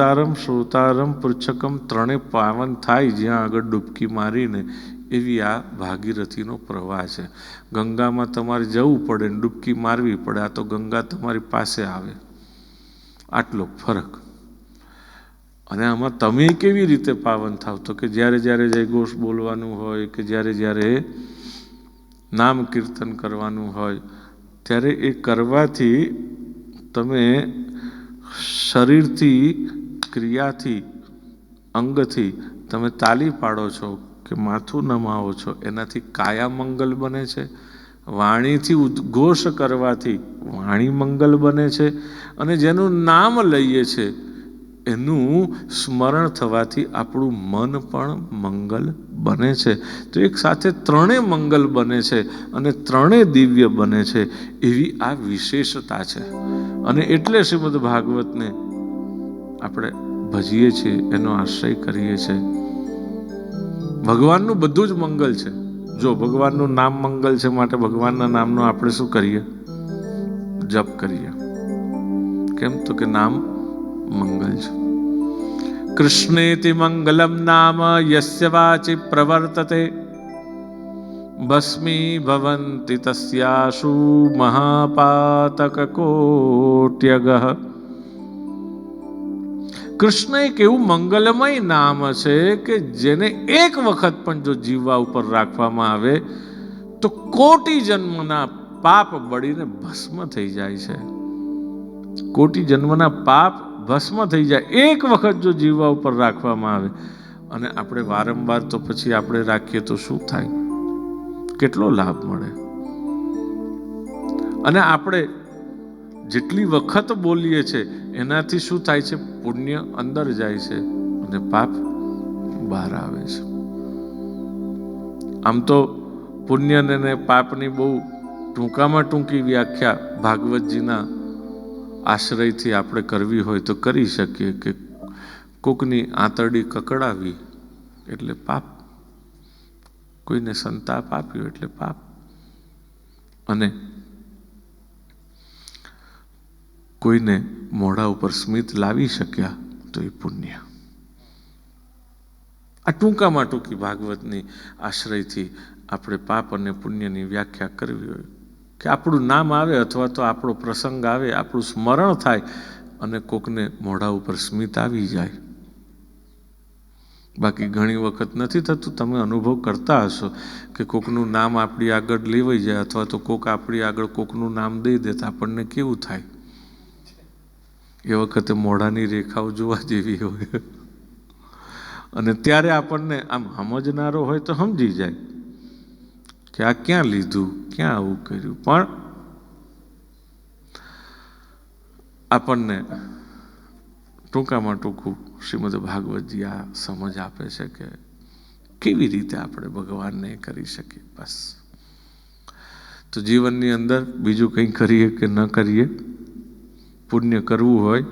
ભક્તારમ શ્રોતારમ પૃચ્છકમ ત્રણે પાવન થાય જ્યાં આગળ ડૂબકી મારીને એવી આ ભાગીરથીનો પ્રવાહ છે. ગંગામાં તમારે જવું પડે ને ડૂબકી મારવી પડે, આ તો ગંગા તમારી પાસે આવે. આટલો ફરક. અને આમાં તમે કેવી રીતે પાવન થાવ? તો કે જ્યારે જ્યારે જયઘોષ બોલવાનું હોય કે જ્યારે જ્યારે નામ કીર્તન કરવાનું હોય, ત્યારે એ કરવાથી તમે શરીરથી ક્રિયાથી અંગથી તમે તાલી પાડો છો કે માથું નમાવો છો, એનાથી કાયા મંગલ બને છે. વાણીથી ઉદ્ઘોષ કરવાથી વાણી મંગલ બને છે અને જેનું નામ લઈએ છે, એનું સ્મરણ થવાથી આપણું મન પણ મંગલ બને છે. તો એક સાથે ત્રણેય મંગલ બને છે અને ત્રણેય દિવ્ય બને છે એવી આ વિશેષતા છે. અને એટલે શ્રીમદ ભાગવતને આપણે ભજીએ છીએ, એનો આશ્રય કરીએ છીએ. ભગવાનનું બધું જ મંગલ છે. જો ભગવાનનું નામ મંગલ છે માટે ભગવાનના નામનો આપણે શું કરીએ? જપ કરીએ. કેમ? તો કે નામ મંગલ છે. કૃષ્ણેતિ મંગલમ નામ યસ્ય વાચી પ્રવર્તતે. ભસ્મી ભવંતિ તસ્યાશુ મહાપાતક કોટ્યગઃ. કૃષ્ણ એક એવું મંગલમય નામ છે કે જેને એક વખત પણ જો જીવવા ઉપર રાખવામાં આવે, તો કોટી જન્મના પાપ બળીને ભસ્મ થઈ જાય છે. કોટી જન્મના પાપ ભસ્મ થઈ જાય. એક વખત જો જીવવા ઉપર રાખવામાં આવે, અને આપણે વારંવાર તો પછી આપણે રાખીએ તો શું થાય? કેટલો લાભ મળે? અને આપણે જેટલી વખત બોલીએ છીએ એનાથી શું થાય છે? પુણ્ય અંદર જાય છે અને પાપ બહાર આવે છે. આમ તો પુણ્યને ને પાપની બહુ ટૂંકામાં ટૂંકી વ્યાખ્યા ભાગવતજીના આશ્રયથી આપણે કરવી હોય તો કરી શકીએ કે કોકની આંતરડી કકડાવી એટલે પાપ. કોઈને સંતાપ આપ્યો એટલે પાપ. અને કોઈને મોઢા ઉપર સ્મિત લાવી શક્યા તો એ પુણ્ય. આ ટૂંકામાં ટૂંકી ભાગવતની આશ્રયથી આપણે પાપ અને પુણ્યની વ્યાખ્યા કરવી હોય કે આપણું નામ આવે અથવા તો આપણો પ્રસંગ આવે, આપણું સ્મરણ થાય અને કોકને મોઢા ઉપર સ્મિત આવી જાય. બાકી ઘણી વખત નથી થતું, તમે અનુભવ કરતા હશો કે કોકનું નામ આપણી આગળ લેવાઈ જાય અથવા તો કોક આપણી આગળ કોકનું નામ દઈ દે તો આપણને કેવું થાય? એ વખતે મોઢાની રેખાઓ જોવા જેવી હોય. અને ત્યારે આપણને આમ સમજનારો હોય તો સમજી જાય કે આ ક્યાં લીધું, ક્યાં આવું કર્યું. પણ આપણને ટૂંકામાં ટૂંકું શ્રીમદ ભાગવતજી આ સમજ આપે છે કે કેવી રીતે આપણે ભગવાનને કરી શકીએ. બસ. તો જીવનની અંદર બીજું કંઈ કરીએ કે ન કરીએ? પુણ્ય કરવું હોય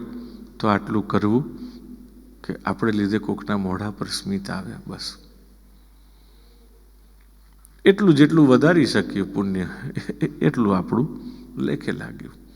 તો આટલું કરવું કે આપણે લીધે કોકના મોઢા પર સ્મિત આવે, બસ. એટલું જેટલું વધારી શકીએ પુણ્ય એટલું આપણું લેખે લાગ્યું.